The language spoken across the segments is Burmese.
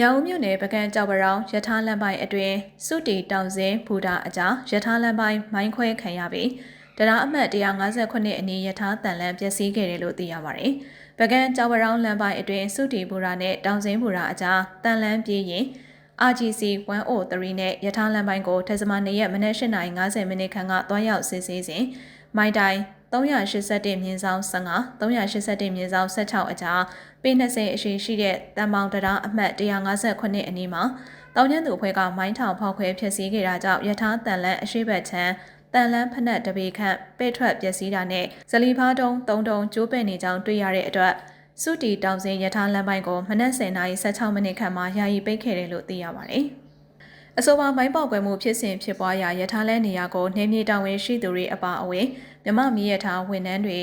ညောင်ဦးမြို့နယ်ပကံကြောက်ပရောင်ရထားလမ်းပိုင်းအတွင်းစုတီတောင်စင်းဘူတာအကြားရထားလမ်းပိုင်းမိုင်းခွဲခံရပြီးတရားအမှတ်158အနီးရထားတန်လန်းပျက်စီးခဲ့တယ်လို့သိရပါတယ်။ပကံကြောက်ပရောင်လမ်းပိုင်းအတွင်းစုတီဘူတာနဲ့တောင်စင်းဘူတာအကြားတန်လန်းပြေးရင် RGC 103နဲ့ရထားလမ်းပိုင်းကိုထက်စမနေရက်မနက်8:50မိနစ်ခန့်ကတွားရောက်စစ်ဆေးစဉ်မိုင်တိုင် 381မြင်းဆောင်15 381မြင်းဆောင်16အကြားပေ20အရှိရှိတဲ့တန်မောင်တရားအမှတ်158အနီးမှာတောင်ကျန်းသူအဖွဲ့ကမိုင်းထောင်ဖောက်ခွဲဖျက်ဆီးခဲ့တာကြောင့်ယထာတန်လန်းအရှိဘက်ချမ်းတန်လန်းဖနက်တပေခန့်ပဲ့ထွက်ပျက်စီးတာနဲ့ဇလီဖားတုံး၃တုံးကျိုးပဲ့နေကြောင်းတွေ့ရတဲ့အတွက်စုတီတောင်စင်ယထာလမ်းပိုင်းကိုမနက်10:16မိနစ်ခန့်မှာယာယီပိတ်ခဲ့တယ်လို့သိရပါတယ်။ အဆိုပါမိုင်းပေါက်ကွဲမှုဖြစ်စဉ်ဖြစ်ပွားရာယထာလဲနေရာကိုနေမြေတောင်ဝင်ရှိသူတွေအပါအဝင်မြမမီးရထားဝန်ထမ်းတွေ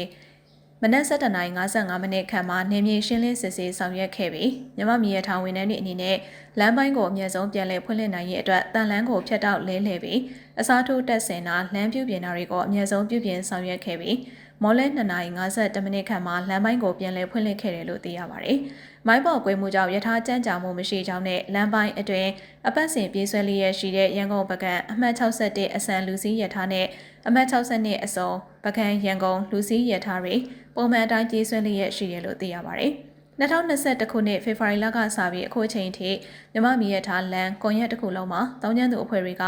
မနက်7:55မိနစ်ခန့်မှာနေမြေရှင်းလင်းစစ်ဆေးဆောင်ရွက်ခဲ့ပြီးမြမမီးရထားဝန်ထမ်းတွေအနေနဲ့လမ်းပိုင်းကိုအမြဲဆုံးပြန်လည်ဖွင့်လှစ်နိုင်ရေးအတွက်တန်လန်းကိုဖျက်တောက်လဲလှယ်ပြီးအစားထိုးတက်ဆင်တာလမ်းပြုပြင်တာတွေကိုအမြဲဆုံးပြုပြင်ဆောင်ရွက်ခဲ့ပြီး မော်လဲ2:50မိနစ်ခန့်မှာလမ်းပိုင်းကိုပြန်လည်ဖွင့်လှစ်ခဲ့တယ်လို့သိရပါတယ်။မိုင်းပေါ်ကွေးမှုကြောင့်ယထာကြမ်းကြာမှုမရှိကြောင်းနဲ့လမ်းပိုင်းအတွင်းအပတ်စဉ်ပြေးဆွဲလျက်ရှိတဲ့ရန်ကုန်ပကံအမှတ်61အစံလူစည်းယထာနဲ့အမှတ်62အစုံပကံရန်ကုန်လူစည်းယထာတွေပုံမှန်အတိုင်းပြေးဆွဲလျက်ရှိတယ်လို့သိရပါတယ်။ 2021ခုနှစ်ဖေဖော်ဝါရီလကစပြီးအခုအချိန်ထိမြမမီရထားလမ်းကွန်ရက်တစ်ခုလုံးမှာတောင်းကျန်းသူအဖွဲ့တွေက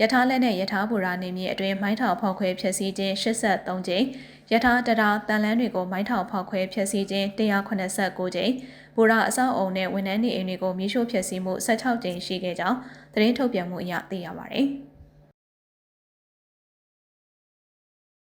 ရထားလက်နဲ့ရထားဘူရာနေမြေအတွင်းမိုင်းထောင်ဖောက်ခွဲဖျက်ဆီးခြင်း83ကြိမ်ရထားတရာတန်လန်းတွေကိုမိုင်းထောင်ဖောက်ခွဲဖျက်ဆီးခြင်း189ကြိမ်ဘူရာအဆောက်အုံနဲ့ဝန်ထမ်းနေအိမ်တွေကိုမြေရှို့ဖျက်ဆီးမှု16ကြိမ်ရှိခဲ့ကြောင်းသတင်းထုတ်ပြန်မှုအရသိရပါတယ်။